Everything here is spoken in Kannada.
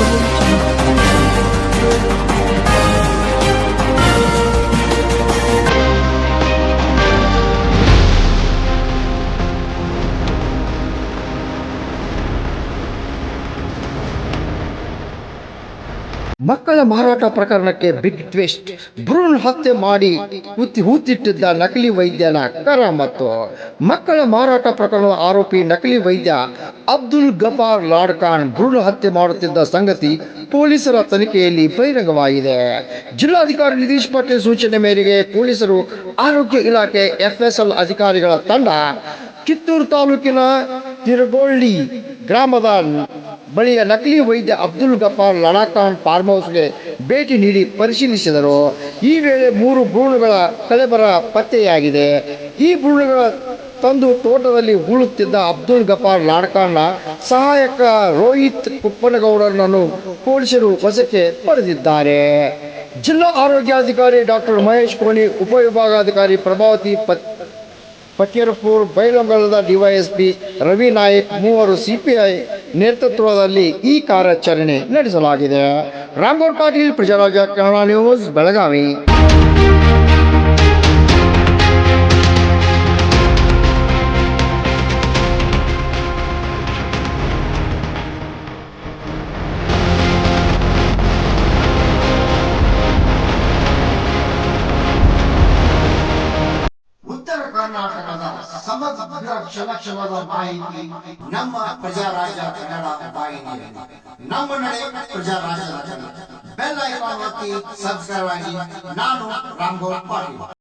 Audio ಮಕ್ಕಳ ಮಾರಾಟ ಪ್ರಕರಣಕ್ಕೆ ಬಿಗ್ ಟ್ವಿಸ್ಟ್ ಭ್ರೂಣ ಹತ್ಯೆ ಮಾಡಿ ಹುತ್ತಿ ಹೂತಿಟ್ಟಿದ್ದ ನಕಲಿ ವೈದ್ಯನ ಕರ ಮತ್ತು ಮಕ್ಕಳ ಮಾರಾಟ ಪ್ರಕರಣದ ಆರೋಪಿ ನಕಲಿ ವೈದ್ಯ ಅಬ್ದುಲ್ ಗಫಾರ್ ಲಾಡ್ಖಾನ್ ಭ್ರೂಣ ಹತ್ಯೆ ಮಾಡುತ್ತಿದ್ದ ಸಂಗತಿ ಪೊಲೀಸರ ತನಿಖೆಯಲ್ಲಿ ಬಹಿರಂಗವಾಗಿದೆ. ಜಿಲ್ಲಾಧಿಕಾರಿ ನಿತೀಶ್ ಪಟೇಲ್ ಸೂಚನೆ ಮೇರೆಗೆ ಪೊಲೀಸರು ಆರೋಗ್ಯ ಇಲಾಖೆ ಎಫ್ಎಸ್ಎಲ್ ಅಧಿಕಾರಿಗಳ ತಂಡ ಕಿತ್ತೂರು ತಾಲೂಕಿನ ತಿರುಗೊಳ್ಳಿ ಗ್ರಾಮದ ಬಳಿಯ ನಕಲಿ ವೈದ್ಯ ಅಬ್ದುಲ್ ಗಫಾರ್ ಲಡಾಖಾನ್ ಫಾರ್ಮ್ ಹೌಸ್ಗೆ ಭೇಟಿ ನೀಡಿ ಪರಿಶೀಲಿಸಿದರು. ಈ ವೇಳೆ ಮೂರು ಭ್ರೂಣಗಳ ಕಲೆಬರ ಪತ್ತೆಯಾಗಿದೆ. ಈ ಭ್ರೂಣಗಳ ತಂದು ತೋಟದಲ್ಲಿ ಹೂಳುತ್ತಿದ್ದ ಅಬ್ದುಲ್ ಗಫಾರ್ ಲಾಡ್ಖಾನ್ನ ಸಹಾಯಕ ರೋಹಿತ್ ಕುಪ್ಪನಗೌಡರನ್ನು ಪೊಲೀಸರು ವಶಕ್ಕೆ ಪಡೆದಿದ್ದಾರೆ. ಜಿಲ್ಲಾ ಆರೋಗ್ಯಾಧಿಕಾರಿ ಡಾಕ್ಟರ್ ಮಹೇಶ್ ಕೋಣಿ, ಉಪವಿಭಾಗಾಧಿಕಾರಿ ಪ್ರಭಾವತಿ ಪತ್ ಫಕೀರ್ಪುರ್ ಬೈಲಂಗಲದ ಡಿವೈಎಸ್ಪಿ ರವಿ ನಾಯಕ್, ಮೂವರು ಸಿಪಿಐ ನೇತೃತ್ವದಲ್ಲಿ ಈ ಕಾರ್ಯಾಚರಣೆ ನಡೆಸಲಾಗಿದೆ. ರಾಮ್ಗೌಡ್ ಪಾಟೀಲ್ ಪ್ರಜಾರಾಜ್ಯ ಕನ್ನಡ ನ್ಯೂಸ್ ಬೆಳಗಾವಿ. ಕರ್ನಾಟಕದ ಸಮಗ್ರ ಕ್ಷಣ ಕ್ಷಣದ ಮಾಹಿತಿ ನಮ್ಮ ಪ್ರಜಾರಾಜ ಕನ್ನಡ ವಾಹಿನಿಯಲ್ಲಿ ನಮ್ಮ ನಡೆ ಪ್ರಜಾರಾಜ ಬೆಲ್ ಐಕಾನ್ ಒತ್ತಿ ಸಬ್ಸ್ಕ್ರೈಬ್ ಆಗಿ, ನಾನು ರಾಮ್ಗೌಡ್ ಪಾಟೀಲ್